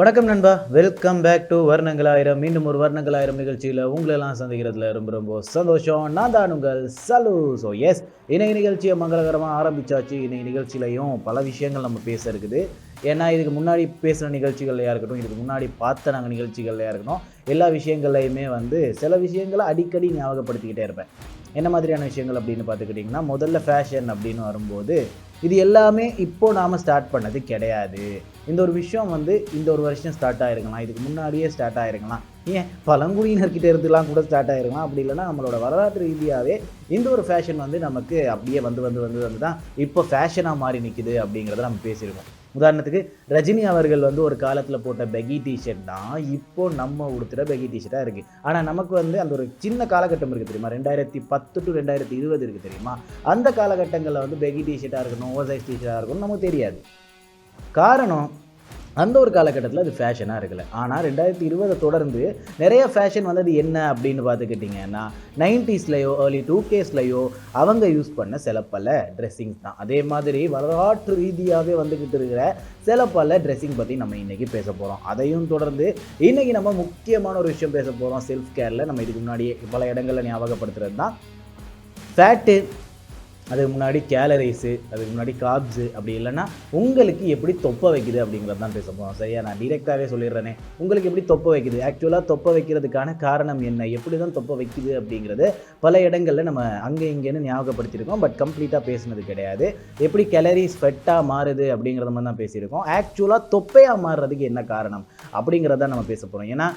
வணக்கம் நண்பா. Welcome back to வர்ணங்கள் ஆயிரம் மீண்டும் ஒரு வர்ணங்கள் ஆயிரம் நிகழ்ச்சியில் உங்களெல்லாம் சந்திக்கிறதுல ரொம்ப ரொம்ப சந்தோஷம். நான் தான் உங்கள் சலு. ஸோ எஸ் இன்னைக்கு நிகழ்ச்சியை மங்களகரமாக ஆரம்பித்தாச்சு இன்னைக்கு நிகழ்ச்சியிலையும் பல விஷயங்கள் நம்ம பேச இருக்குது. ஏன்னா இதுக்கு முன்னாடி பேசின நிகழ்ச்சிகள்லையாக இருக்கட்டும் இதுக்கு முன்னாடி பார்த்த நாங்கள் நிகழ்ச்சிகள்லையாக இருக்கட்டும் எல்லா விஷயங்கள்லையுமே வந்து சில விஷயங்களை அடிக்கடி ஞாபகப்படுத்திக்கிட்டே இருப்பேன். என்ன மாதிரியான விஷயங்கள் அப்படின்னு பார்த்துக்கிட்டிங்கன்னா முதல்ல ஃபேஷன் அப்படின்னு வரும்போது இது எல்லாமே இப்போது நாம் ஸ்டார்ட் பண்ணது கிடையாது. இந்த ஒரு விஷயம் வந்து இந்த ஒரு வருஷம் ஸ்டார்ட் ஆகிருக்கலாம் இதுக்கு முன்னாடியே ஸ்டார்ட் ஆகிருக்கலாம் ஏன்? பழங்குடியினர்கிட்ட இருந்துலாம் கூட ஸ்டார்ட் ஆகிருக்கலாம் அப்படி இல்லைன்னா நம்மளோட வரலாற்று ரீதியாகவே இந்த ஒரு ஃபேஷன் வந்து நமக்கு அப்படியே வந்து வந்து வந்து வந்து தான் இப்போ ஃபேஷனாக மாறி நிற்கிது அப்படிங்கிறத நம்ம பேசியிருக்கோம். உதாரணத்துக்கு ரஜினி அவர்கள் வந்து ஒரு காலத்தில் போட்ட பெகி டிஷர்ட் தான் இப்போ நம்ம உடுத்துகிற பெகி டிஷர்ட்டாக இருக்குது ஆனால் நமக்கு வந்து அந்த ஒரு சின்ன காலகட்டம் இருக்குது தெரியுமா? ரெண்டாயிரத்தி பத்து டு ரெண்டாயிரத்தி இருபது இருக்குது தெரியுமா? அந்த காலகட்டங்களில் வந்து பெகி டிஷர்ட்டாக இருக்கணும் ஓவர் சைஸ் டிஷர்ட்டாக இருக்கணும் நமக்கு தெரியாது. காரணம் அந்த ஒரு காலகட்டத்தில் அது ஃபேஷனாக இருக்கல. ஆனால் ரெண்டாயிரத்தி இருபதை தொடர்ந்து நிறைய ஃபேஷன் வந்தது என்ன அப்படின்னு பார்த்துக்கிட்டிங்கன்னா நைன்டிஸ்லையோ ஏர்லி டூ கேஸ்லையோ அவங்க யூஸ் பண்ண சில பல ட்ரெஸ்ஸிங்ஸ் தான். அதே மாதிரி வரலாற்று ரீதியாகவே வந்துக்கிட்டு இருக்கிற சில பல ட்ரெஸ்ஸிங் பற்றி நம்ம இன்றைக்கி பேச போகிறோம் அதையும் தொடர்ந்து இன்றைக்கி நம்ம முக்கியமான ஒரு விஷயம் பேச போகிறோம் செல்ஃப் கேரில் நம்ம இதுக்கு முன்னாடியே பல இடங்களில் ஞாபகப்படுத்துறது தான் ஃபேட்டு அதுக்கு முன்னாடி கேலரிஸு அதுக்கு முன்னாடி காப்ஸு அப்படி இல்லைன்னா உங்களுக்கு எப்படி தொப்பை வைக்குது அப்படிங்கிறது தான் பேச போகிறோம் சரியா? நான் டீரெக்டாகவே சொல்லிடுறேனே. உங்களுக்கு எப்படி தொப்பை வைக்குது? ஆக்சுவலாக தொப்பை வைக்கிறதுக்கான காரணம் என்ன? எப்படி தான் தொப்பை வைக்குது அப்படிங்கிறது பல இடங்களில் நம்ம அங்கே இங்கேன்னு ஞாபகப்படுத்தியிருக்கோம். பட் கம்ப்ளீட்டாக பேசுனது கிடையாது. எப்படி கேலரிஸ் ஃபெட்டாக மாறுது அப்படிங்கிறத மாதிரி தான் பேசியிருக்கோம். ஆக்சுவலாக தொப்பையாக மாறுறதுக்கு என்ன காரணம் அப்படிங்கிறத நம்ம பேச போகிறோம் ஏன்னா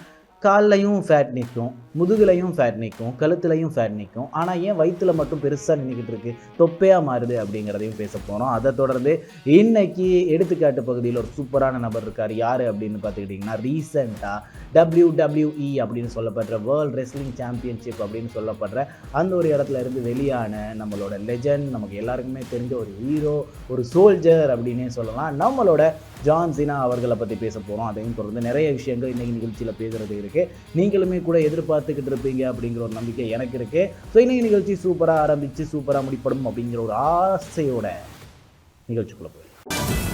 கால்லையும் ஃபேட் நிற்கும் முதுகுலையும் ஃபேட் நிற்கும் கழுத்துலையும் ஃபேட் நிற்கும் ஆனால் ஏன் வயிற்றுல மட்டும் பெருசாக நின்றுக்கிட்டு இருக்கு? தொப்பையாக மாறுது அப்படிங்கிறதையும் பேச போகிறோம் அதை தொடர்ந்து இன்னைக்கு எடுத்துக்காட்டு பகுதியில் ஒரு சூப்பரான நபர் இருக்கார். யார் அப்படின்னு பார்த்துக்கிட்டிங்கன்னா ரீசெண்டாக டபிள்யூ டபிள்யூஇ அப்படின்னு சொல்லப்படுற வேர்ல்ட் ரெஸ்லிங் சாம்பியன்ஷிப் அப்படின்னு சொல்லப்படுற அந்த ஒரு இடத்துல இருந்து வெளியான நம்மளோட லெஜண்ட் நமக்கு எல்லாருக்குமே தெரிஞ்ச ஒரு ஹீரோ ஒரு சோல்ஜர் அப்படின்னே சொல்லலாம். நம்மளோட ஜான் சினா அவர்களை பற்றி பேச போகிறோம் அதையும் தொடர்ந்து நிறைய விஷயங்கள் இன்றைக்கி நிகழ்ச்சியில் பேசுகிறது இருக்குது நீங்களுமே கூட எதிர்பார்த்துக்கிட்டு இருப்பீங்க அப்படிங்கிற ஒரு நம்பிக்கை எனக்கு இருக்குது ஸோ இன்னைக்கு நிகழ்ச்சி சூப்பராக ஆரம்பித்து சூப்பராக முடிப்படும் அப்படிங்கிற ஒரு ஆசையோட நிகழ்ச்சிக்குள்ளே போய்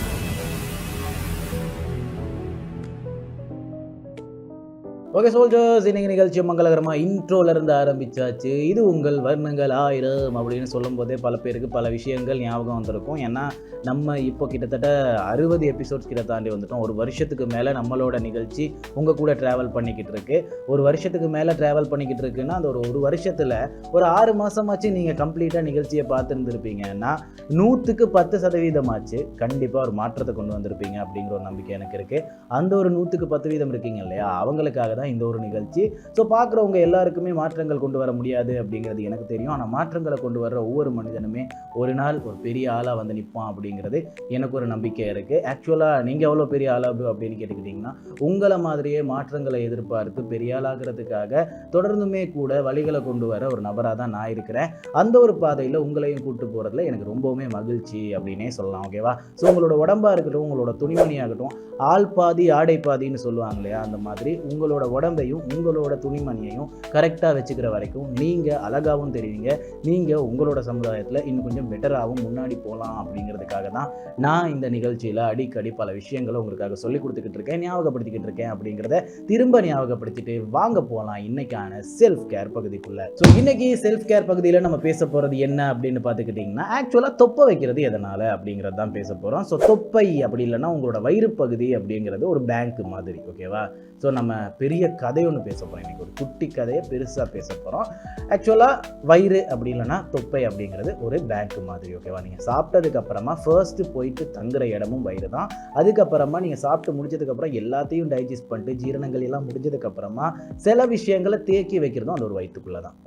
ஓகே சோல்ஜர்ஸ் இன்னைக்கு நிகழ்ச்சி மங்களகரமாக இன்ட்ரோலேருந்து ஆரம்பிச்சாச்சு. இது உங்கள் வர்ணங்கள் ஆயிரம் அப்படின்னு சொல்லும்போதே பல பேருக்கு பல விஷயங்கள் ஞாபகம் வந்திருக்கும். ஏன்னா நம்ம இப்போ கிட்டத்தட்ட அறுபது எபிசோட்ஸ் கிட்ட தாண்டி வந்துட்டோம். ஒரு வருஷத்துக்கு மேலே நம்மளோட நிகழ்ச்சி உங்கள் கூட ட்ராவல் பண்ணிக்கிட்டு இருக்கு. ஒரு வருஷத்துக்கு மேலே ட்ராவல் பண்ணிக்கிட்டு இருக்குன்னா அந்த ஒரு ஒரு வருஷத்தில் ஒரு ஆறு மாதமாச்சு நீங்கள் கம்ப்ளீட்டாக நிகழ்ச்சியை பார்த்துருந்துருப்பீங்கன்னா நூற்றுக்கு பத்து சதவீதமாச்சு கண்டிப்பாக ஒரு மாற்றத்தை கொண்டு வந்திருப்பீங்க அப்படிங்கிற ஒரு நம்பிக்கை எனக்கு இருக்குது அந்த ஒரு நூற்றுக்கு பத்து வீதம் இருக்கீங்க இல்லையா? அவங்களுக்காக தான் இந்த ஒரு நிகழ்ச்சி. ஸோ பார்க்குறவங்க எல்லாருக்குமே மாற்றங்கள் கொண்டு வர முடியாது அப்படிங்கிறது எனக்கு தெரியும். ஆனால் மாற்றங்களை கொண்டு வர்ற ஒவ்வொரு மனிதனுமே ஒரு நாள் ஒரு பெரிய ஆளாக வந்து நிற்பான் அப்படிங்கிறது எனக்கு ஒரு நம்பிக்கை இருக்குது ஆக்சுவலாக நீங்கள் எவ்வளோ பெரிய ஆளாக அப்படின்னு கேட்டுக்கிட்டிங்கன்னா உங்களை மாதிரியே மாற்றங்களை எதிர்பார்த்து பெரிய ஆளாகிறதுக்காக தொடர்ந்துமே கூட வழிகளை கொண்டு வர ஒரு நபராக தான் நான் இருக்கிறேன். அந்த ஒரு பாதையில் உங்களையும் கூப்பிட்டு போகிறதுல எனக்கு ரொம்பவுமே மகிழ்ச்சி அப்படின்னே சொல்லலாம் ஓகேவா ஸோ உங்களோட உடம்பாக இருக்கட்டும் உங்களோட துணிமணியாகட்டும் ஆள் பாதி ஆடை பாதின்னு சொல்லுவாங்க இல்லையா அந்த மாதிரி உங்களோட உடம்பையும் உங்களோட துணிமணியையும் கரெக்டாக வச்சுக்கிற வரைக்கும் நீங்கள் அழகாகவும் தெரிவிங்க. நீங்கள் உங்களோட சமுதாயத்தில் இன்னும் கொஞ்சம் பெட்டராகவும் முன்னாடி போகலாம் அப்படிங்கிறதுக்காக தான் நான் இந்த நிகழ்ச்சியில் அடிக்கடி பல விஷயங்களை உங்களுக்காக சொல்லி கொடுத்துக்கிட்டு இருக்கேன் ஞாபகப்படுத்திக்கிட்டு இருக்கேன் அப்படிங்கிறத திரும்ப ஞாபகப்படுத்திட்டு வாங்க போகலாம் இன்னைக்கான செல்ஃப் கேர் பகுதிக்குள்ளே. ஸோ இன்னைக்கு செல்ஃப் கேர் பகுதியில் நம்ம பேச போகிறது என்ன அப்படின்னு பார்த்துக்கிட்டிங்கன்னா ஆக்சுவலாக தொப்பை வைக்கிறது எதனால் அப்படிங்கிறது தான் பேச போகிறோம் ஸோ தொப்பை அப்படி இல்லைன்னா உங்களோட வயிறு பகுதி அப்படிங்கிறது ஒரு பேங்க் மாதிரி ஓகேவா ஸோ நம்ம பெரிய கதை ஒன்று பேச போகிறோம் இன்றைக்கி ஒரு குட்டி கதையை பெருசாக பேச போகிறோம் ஆக்சுவலாக வயிறு அப்படி இல்லைன்னா தொப்பை அப்படிங்கிறது ஒரு பேங்க் மாதிரி ஓகேவா நீங்கள் சாப்பிட்டதுக்கப்புறமா ஃபர்ஸ்ட்டு போயிட்டு தங்குற இடமும் வயிறு தான். அதுக்கப்புறமா நீங்கள் சாப்பிட்டு முடிச்சதுக்கப்புறம் எல்லாத்தையும் டைஜஸ்ட் பண்ணிட்டு ஜீரணங்கள் எல்லாம் முடிஞ்சதுக்கப்புறமா சில விஷயங்களை தேக்கி வைக்கிறதும் அந்த ஒரு வயிற்றுக்குள்ளே தான்.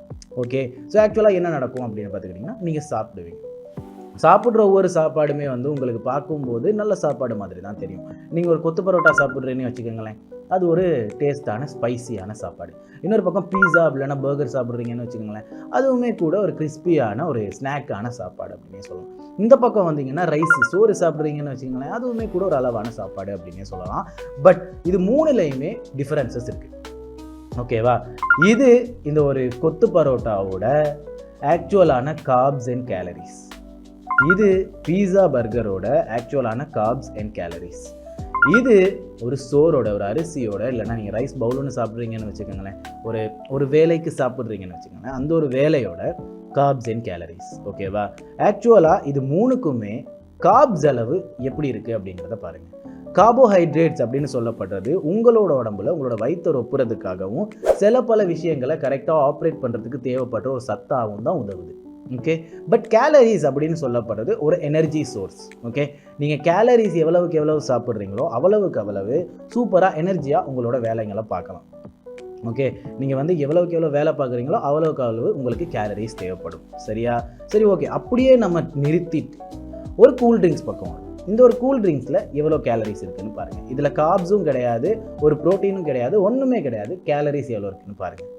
ஓகே ஸோ ஆக்சுவலாக என்ன நடக்கும் அப்படின்னு பார்த்துக்கிட்டிங்கன்னா நீங்கள் சாப்பிடுவீங்க. சாப்பிட்ற ஒவ்வொரு சாப்பாடுமே வந்து உங்களுக்கு பார்க்கும்போது நல்ல சாப்பாடு மாதிரி தான் தெரியும். நீங்கள் ஒரு கொத்து பரோட்டா சாப்பிட்றேன்னு வச்சுக்கோங்களேன். அது ஒரு டேஸ்டான ஸ்பைசியான சாப்பாடு. இன்னொரு பக்கம் பீஸா இல்லைன்னா பர்கர் சாப்பிட்றீங்கன்னு வச்சுக்கோங்களேன். அதுவுமே கூட ஒரு கிறிஸ்பியான ஒரு ஸ்நாக்கான சாப்பாடு அப்படின்னே சொல்லலாம். இந்த பக்கம் வந்தீங்கன்னா ரைஸ் சோறு சாப்பிட்றீங்கன்னு வச்சுக்கோங்களேன். அதுவுமே கூட ஒரு அளவான சாப்பாடு அப்படின்னே சொல்லலாம். பட் இது மூணுலேயுமே டிஃப்ரென்சஸ் இருக்குது ஓகேவா இது இந்த ஒரு கொத்து பரோட்டாவோட ஆக்சுவலான கார்ப்ஸ் அண்ட் கேலரிஸ் இது பீஸா பர்கரோட ஆக்சுவலான கார்ப்ஸ் அண்ட் கேலரிஸ் இது ஒரு சோறோட ஒரு அரிசியோட இல்லைன்னா நீங்கள் ரைஸ் பவுலுன்னு சாப்பிட்றீங்கன்னு வச்சுக்கோங்களேன். ஒரு ஒரு வேலைக்கு சாப்பிட்றீங்கன்னு வச்சுக்கோங்களேன். அந்த ஒரு வேலையோட கார்ப்ஸ் அண்ட் கேலரிஸ் ஓகேவா ஆக்சுவலாக இது மூணுக்குமே கார்ப்ஸ் அளவு எப்படி இருக்குது அப்படிங்கிறத பாருங்கள் கார்போஹைட்ரேட்ஸ் அப்படின்னு சொல்லப்படுறது உங்களோட உடம்புல உங்களோட வயிற்றை ஒப்புறதுக்காகவும் சில பல விஷயங்களை கரெக்டாக ஆப்ரேட் பண்ணுறதுக்கு தேவைப்படுற ஒரு சத்தாகவும் தான் உதவுது. ஓகே பட் கேலரிஸ் அப்படின்னு சொல்லப்படுறது ஒரு எனர்ஜி சோர்ஸ் ஓகே நீங்கள் கேலரிஸ் எவ்வளவுக்கு எவ்வளவு சாப்பிட்றீங்களோ அவ்வளவுக்கு அவ்வளவு சூப்பராக எனர்ஜியாக உங்களோட வேலைங்களை பார்க்கலாம். ஓகே நீங்கள் வந்து எவ்வளோக்கு எவ்வளோ வேலை பார்க்குறீங்களோ அவ்வளோக்கு அவ்வளவு உங்களுக்கு கேலரிஸ் தேவைப்படும். சரியா? சரி ஓகே அப்படியே நம்ம நிறுத்திட்டு ஒரு கூல் ட்ரிங்க்ஸ் பக்கம் இந்த ஒரு கூல் ட்ரிங்க்ஸில் எவ்வளோ கேலரிஸ் இருக்குதுன்னு பாருங்கள் இதில் கார்ப்ஸும் கிடையாது ஒரு ப்ரோட்டீனும் கிடையாது ஒன்றுமே கிடையாது. கேலரிஸ் எவ்வளோ இருக்குதுன்னு பாருங்கள்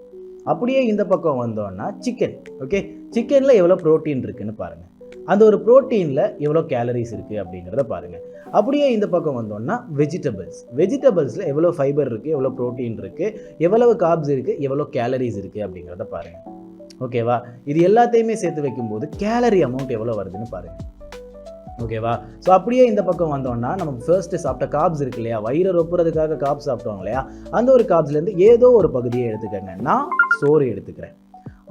அப்படியே இந்த பக்கம் வந்தோன்னா சிக்கன் ஓகே சிக்கனில் எவ்வளோ ப்ரோட்டீன் இருக்குதுன்னு பாருங்கள் அந்த ஒரு ப்ரோட்டீனில் எவ்வளோ கேலரிஸ் இருக்குது அப்படிங்கிறத பாருங்கள் அப்படியே இந்த பக்கம் வந்தோம்னா வெஜிடபிள்ஸ் வெஜிடபிள்ஸில் எவ்வளோ ஃபைபர் இருக்குது எவ்வளோ ப்ரோட்டீன் இருக்குது எவ்வளவு காப்ஸ் இருக்குது எவ்வளோ கேலரிஸ் இருக்குது அப்படிங்கிறத பாருங்கள் ஓகேவா இது எல்லாத்தையுமே சேர்த்து வைக்கும்போது கேலரி அமௌண்ட் எவ்வளோ வருதுன்னு பாருங்கள் ஓகேவா? ஸோ அப்படியே இந்த பக்கம் வந்தோம்னா நம்ம ஃபர்ஸ்ட்டு சாப்பிட்ட காப்ஸ் இருக்கு இல்லையா? வயிறு ரொப்புறதுக்காக காப்ஸ் சாப்பிட்டோம் இல்லையா? அந்த ஒரு காப்ஸ்லேருந்து ஏதோ ஒரு பகுதியை எடுத்துக்கங்க. நான் சோறு எடுத்துக்கிறேன்.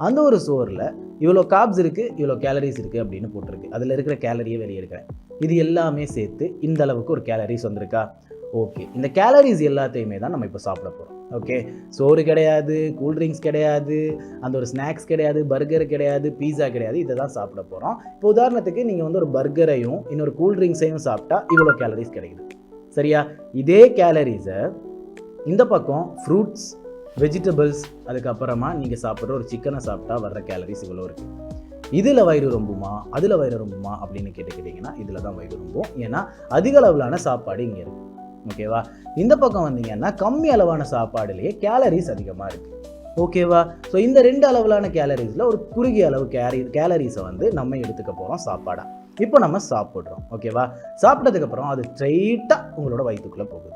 அந்த ஒரு சோறில் இவ்வளோ காப்ஸ் இருக்குது இவ்வளோ கேலரிஸ் இருக்குது அப்படின்னு போட்டிருக்கு. அதில் இருக்கிற கேலரியை வெளியே எடுக்கிறேன். இது எல்லாமே சேர்த்து இந்த அளவுக்கு ஒரு கேலரிஸ் வந்திருக்கா? ஓகே. இந்த கேலரிஸ் எல்லாத்தையுமே தான் நம்ம இப்போ சாப்பிட போகிறோம் ஓகே சோறு கிடையாது கூல்ட்ரிங்க்ஸ் கிடையாது அந்த ஒரு ஸ்நாக்ஸ் கிடையாது பர்கர் கிடையாது பீஸா கிடையாது. இதை தான் சாப்பிட போகிறோம் இப்போ உதாரணத்துக்கு நீங்கள் வந்து ஒரு பர்கரையும் இன்னொரு கூல்ட்ரிங்க்ஸையும் சாப்பிட்டா இவ்வளோ கேலரிஸ் கிடைக்குது. சரியா? இதே கேலரிஸை இந்த பக்கம் ஃப்ரூட்ஸ் வெஜிடபிள்ஸ் அதுக்கப்புறமா நீங்கள் சாப்பிட்ற ஒரு சிக்கனை சாப்பிட்டா வர்ற கேலரிஸ் இவ்வளோ இருக்குது இதில் வயிறு ரொம்புமா? அதில் வயிறு ரொம்புமா? அப்படின்னு கேட்டுக்கிட்டிங்கன்னா இதில் தான் வயிறு ரொம்பும். ஏன்னா அதிக அளவிலான சாப்பாடு இங்கே இருக்குது ஓகேவா இந்த பக்கம் வந்தீங்கன்னா கம்மி அளவான சாப்பாடுலேயே கேலரிஸ் அதிகமாக இருக்குது ஓகேவா ஸோ இந்த ரெண்டு அளவிலான கேலரிஸில் ஒரு குறுகிய அளவு கேரி கேலரிஸை வந்து நம்ம எடுத்துக்க போகிறோம் சாப்பாடாக இப்போ நம்ம சாப்பிட்றோம். ஓகேவா சாப்பிட்டதுக்கப்புறம் அது ஸ்ட்ரைட்டாக உங்களோட வயிற்றுக்குள்ளே போகுது.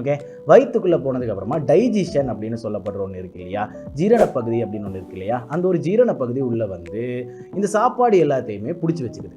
ஓகே வயிற்றுக்குள்ளே போனதுக்கப்புறமா டைஜஷன் அப்படின்னு சொல்லப்படுற ஒன்று இருக்கு இல்லையா? ஜீரண பகுதி அப்படின்னு ஒன்று இருக்கு இல்லையா? அந்த ஒரு ஜீரண பகுதி உள்ளே வந்து இந்த சாப்பாடு எல்லாத்தையுமே பிடிச்சி வச்சுக்குது.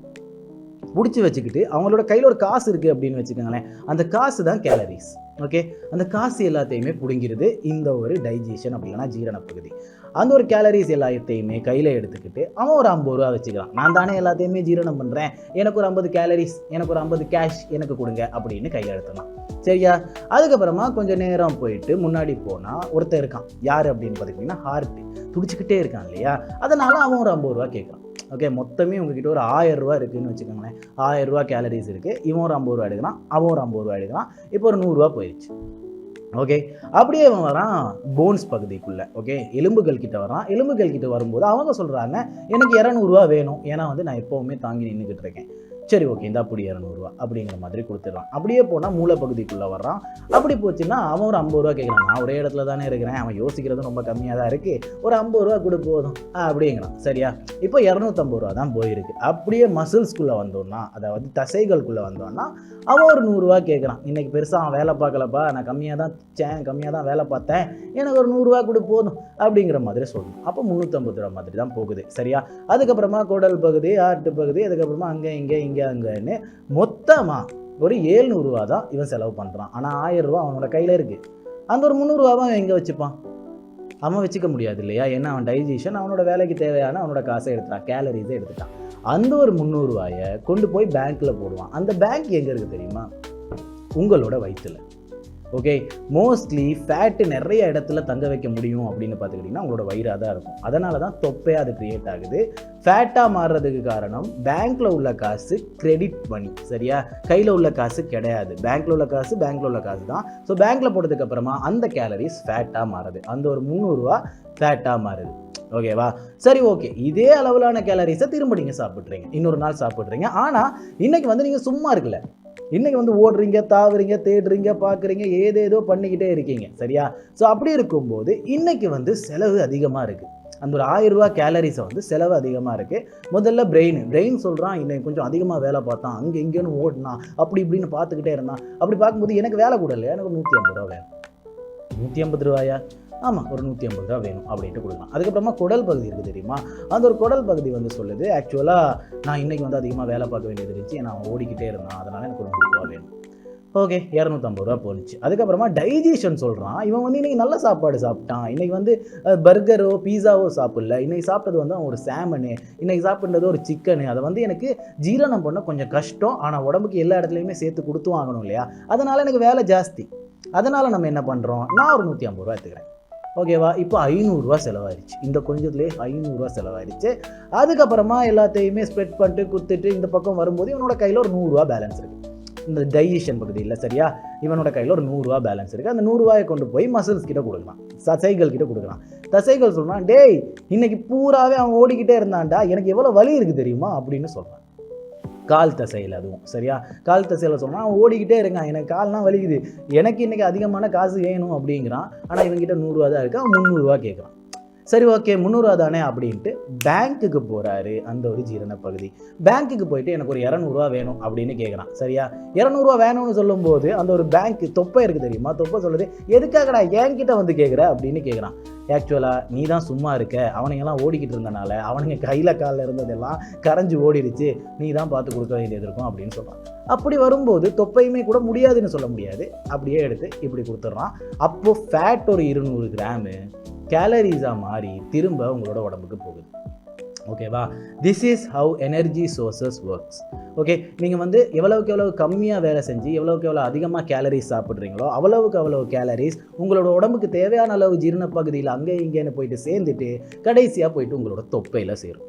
பிடிச்சி வச்சுக்கிட்டு அவங்களோட கையில் ஒரு காசு இருக்குது அப்படின்னு வச்சுக்கோங்களேன். அந்த காசு தான் கேலரிஸ் ஓகே அந்த காசு எல்லாத்தையுமே பிடுங்கிறது இந்த ஒரு டைஜஷன் அப்படின்னா ஜீரண பகுதி. அந்த ஒரு கேலரிஸ் எல்லாத்தையுமே கையில் எடுத்துக்கிட்டு அவன் ஒரு ஐம்பது ரூபா வச்சுக்கிறான். நான் தானே எல்லாத்தையுமே ஜீரணம் பண்ணுறேன் எனக்கு ஒரு ஐம்பது கேலரிஸ் எனக்கு ஒரு ஐம்பது கேஷ் எனக்கு கொடுங்க அப்படின்னு கையில் எடுத்துடலாம். சரியா? அதுக்கப்புறமா கொஞ்சம் நேரம் போயிட்டு முன்னாடி போனால் ஒருத்தன் இருக்கான். யார் அப்படின்னு பார்த்துக்கிட்டிங்கன்னா ஹார்ட் துடிச்சிக்கிட்டே இருக்கான் இல்லையா? அதனால் அவன் ஒரு ஐம்பது ரூபா கேட்குறான். ஓகே மொத்தமே உங்ககிட்ட ஒரு ஆயிரம் ரூபா இருக்குன்னு வச்சுக்கோங்களேன். ஆயிரம் ரூபா கேலரிஸ் இருக்குது இவன் ஒரு ஐம்பது ரூபா எடுக்கிறான் அவன் ஒரு ஐம்பது ரூபா எடுக்கிறான். இப்போ ஒரு நூறுரூவா போயிடுச்சு ஓகே அப்படியே அவன் வரான் போன்ஸ் பகுதிக்குள்ளே. ஓகே எலும்புகள் கிட்ட வரான். எலும்புகள் கிட்ட வரும்போது அவங்க சொல்கிறாங்க எனக்கு இரநூறுவா வேணும். ஏன்னா வந்து நான் எப்போவுமே தாங்கி நின்றுக்கிட்டு இருக்கேன். சரி ஓகே இந்த அப்படி இரநூறுவா அப்படிங்கிற மாதிரி கொடுத்துட்றான். அப்படியே போனால் மூலப்பகுதிக்குள்ளே வர்றான். அப்படி போச்சுன்னா அவன் ஒரு ஐம்பது ரூபா கேட்குறான் நான் ஒரே இடத்துல தானே இருக்கிறேன். அவன் யோசிக்கிறதும் ரொம்ப கம்மியாக தான் இருக்குது ஒரு ஐம்பது ரூபா கொடு போதும் அப்படிங்கிறான். சரியா? இப்போ இரநூத்தம்பது ரூபா தான் போயிருக்கு. அப்படியே மசில்ஸ்குள்ளே வந்தோன்னா அதாவது தசைகளுக்குள்ளே வந்தோன்னா அவன் ஒரு நூறுரூவா கேட்குறான் இன்றைக்கி பெருசாக அவன் வேலை பார்க்கலப்பா. நான் கம்மியாக தான் சேன் கம்மியாக தான் வேலை பார்த்தேன். எனக்கு ஒரு நூறுரூவா கொடு போதும் அப்படிங்கிற மாதிரி சொல்லணும் அப்போ முந்நூற்றம்பது ரூபா மாதிரி தான் போகுது. சரியா? அதுக்கப்புறமா குடல் பகுதி ஆட்டு பகுதி அதுக்கப்புறமா அங்கே இங்கே இங்கே அங்கேன்னு மொத்தமாக ஒரு ஏழ்நூறுவா தான் இவன் செலவு பண்ணுறான் ஆனால் ஆயிரம் ரூபா அவனோட கையில் இருக்குது அந்த ஒரு முந்நூறுரூவாவை அவன் எங்கே வச்சுப்பான்? அவன் வச்சுக்க முடியாது இல்லையா? ஏன்னா அவன் டைஜஷன் அவனோட வேலைக்கு தேவையான அவனோட காசை எடுத்துட்டான். கேலரிஸை எடுத்துட்டான். அந்த ஒரு முந்நூறுரூவாயை கொண்டு போய் பேங்க்கில் போடுவான். அந்த பேங்க் எங்கே இருக்குது தெரியுமா? உங்களோட வயிற்றில் ஓகே மோஸ்ட்லி ஃபேட்டு நிறைய இடத்துல தங்க வைக்க முடியும் அப்படின்னு பார்த்துக்கிட்டிங்கன்னா உங்களோட வயிறாக தான் இருக்கும். அதனால தான் தொப்பையாக அது க்ரியேட் ஆகுது. ஃபேட்டாக மாறுறதுக்கு காரணம் பேங்க்கில் உள்ள காசு கிரெடிட் மணி சரியா? கையில் உள்ள காசு கிடையாது. பேங்க்கில் உள்ள காசு பேங்க்கில் உள்ள காசு தான். ஸோ பேங்க்கில் போட்டதுக்கு அப்புறமா அந்த கேலரிஸ் ஃபேட்டாக மாறுது. அந்த ஒரு முந்நூறுரூவா ஃபேட்டாக மாறுது. ஓகேவா சரி ஓகே இதே அளவிலான கேலரிஸை திரும்ப நீங்கள் சாப்பிட்றீங்க இன்னொரு நாள் சாப்பிட்றீங்க ஆனால் இன்றைக்கி வந்து நீங்கள் சும்மா இருக்கல. இன்னைக்கு வந்து ஓடுறீங்க தாவுறீங்க தேடுறீங்க பார்க்குறீங்க ஏதேதோ பண்ணிக்கிட்டே இருக்கீங்க. சரியா? ஸோ அப்படி இருக்கும்போது இன்னைக்கு வந்து செலவு அதிகமாக இருக்குது அந்த ஒரு ஆயிரரூவா கேலரிஸை வந்து செலவு அதிகமாக இருக்குது முதல்ல பிரெயின் பிரெயின் சொல்கிறான் இன்னைக்கு கொஞ்சம் அதிகமாக வேலை பார்த்தான் அங்கே இங்கேன்னு ஓடினான் அப்படி இப்படின்னு பார்த்துக்கிட்டே இருந்தான். அப்படி பார்க்கும்போது எனக்கு வேலை கூட இல்லை எனக்கு நூற்றி ஐம்பது ரூபா வேணும். நூற்றி ஐம்பது ரூபாயா? ஆமாம் ஒரு நூற்றி ஐம்பது ரூபா வேணும் அப்படின்ட்டு கொடுக்கலாம். அதுக்கப்புறமா குடல் பகுதி இருக்குது தெரியுமா? அந்த ஒரு குடல் பகுதி வந்து சொல்லுது ஆக்சுவலாக நான் இன்றைக்கி வந்து அதிகமாக வேலை பார்க்க வேண்டியது இருந்துச்சு நான் ஓடிக்கிட்டே இருந்தான் அதனால் எனக்கு ஒரு நூறுரூவா வேணும். ஓகே இரநூத்தம்பது ரூபா போணுச்சு அதுக்கப்புறமா டைஜஷன் சொல்கிறான் இவன் வந்து இன்றைக்கி நல்ல சாப்பாடு சாப்பிட்டான் இன்றைக்கி வந்து பர்கரோ பீஸாவோ சாப்பிடல இன்றைக்கி சாப்பிட்டது வந்து அவன் ஒரு சாமனு இன்றைக்கி சாப்பிட்றது ஒரு சிக்கனு அதை வந்து எனக்கு ஜீரணம் பண்ண கொஞ்சம் கஷ்டம் ஆனால் உடம்புக்கு எல்லா இடத்துலையுமே சேர்த்து கொடுத்து வாங்கணும் இல்லையா? அதனால் எனக்கு வேலை ஜாஸ்தி. அதனால் நம்ம என்ன பண்ணுறோம் நான் ஒரு நூற்றி ஐம்பது ரூபா எடுத்துக்கிறேன். ஓகேவா? இப்போ ஐநூறுரூவா செலவாயிருச்சு. இந்த கொஞ்சத்துலேயே ஐநூறுரூவா செலவாயிருச்சு. அதுக்கப்புறமா எல்லாத்தையுமே ஸ்ப்ரெட் பண்ணிட்டு குத்துட்டு இந்த பக்கம் வரும்போது இவனோட கையில் ஒரு நூறுரூவா பேலன்ஸ் இருக்குது இந்த டைஜஷன் பகுதி இல்லை சரியா? இவனோட கையில் ஒரு நூறுரூவா பேலன்ஸ் இருக்குது அந்த நூறுரூவாயை கொண்டு போய் மசில்ஸ் கிட்ட கொடுக்கலாம். தசைகள் கிட்ட கொடுக்கலாம். தசைகள் சொல்கிறான் டேய் இன்னைக்கு பூராவே அவன் ஓடிக்கிட்டே இருந்தான்டா. எனக்கு எவ்வளோ வலி இருக்குது தெரியுமா? அப்படின்னு சொல்கிறான் கால் தசையில் அதுவும் சரியா? கால் தசையில் சொன்னால் அவன் ஓடிக்கிட்டே இருக்கான். எனக்கு கால்லாம் வலிக்குது. எனக்கு இன்றைக்கி அதிகமான காசு வேணும் அப்படிங்கிறான். ஆனால் இவங்கிட்ட நூறுரூவா தான் இருக்கா. முந்நூறுரூவா கேட்குறான் சரி ஓகே முந்நூறுவா தானே அப்படின்ட்டு பேங்க்குக்கு போகிறாரு அந்த ஒரு ஜீரண பகுதி. பேங்க்குக்கு போயிட்டு எனக்கு ஒரு இரநூறுவா வேணும் அப்படின்னு கேட்குறான் சரியா? இரநூறுவா வேணும்னு சொல்லும்போது அந்த ஒரு பேங்க் தொப்பை இருக்குது தெரியுமா? தொப்பை சொல்லுது எதுக்காகடா என்கிட்ட வந்து கேட்குற அப்படின்னு கேட்குறான் ஆக்சுவலாக நீ தான் சும்மா இருக்க. அவனுங்கெல்லாம் ஓடிக்கிட்டு இருந்தனால அவனுங்க கையில் காலில் இருந்ததெல்லாம் கரைஞ்சி ஓடிடுச்சு. நீ தான் பார்த்து கொடுக்க வேண்டியது இருக்கும் அப்படின்னு சொல்கிறான் அப்படி வரும்போது தொப்பையுமே கூட முடியாதுன்னு சொல்ல முடியாது. அப்படியே எடுத்து இப்படி கொடுத்துட்றான். அப்போது ஃபேட் ஒரு இருநூறு கிராமு கேலரிஸாக மாறி திரும்ப உங்களோட உடம்புக்கு போகுது. ஓகேவா? This is how energy sources works okay நீங்கள் வந்து எவ்வளவுக்கு எவ்வளவு கம்மியாக வேலை செஞ்சு எவ்வளவுக்கு எவ்வளோ அதிகமாக கேலரிஸ் சாப்பிட்றீங்களோ அவ்வளவுக்கு அவ்வளவு கேலரிஸ் உங்களோட உடம்புக்கு தேவையான அளவு ஜீரண பகுதியில் அங்கே இங்கேன்னு போயிட்டு சேர்ந்துட்டு கடைசியாக போயிட்டு உங்களோட தொப்பையில் சேரும்.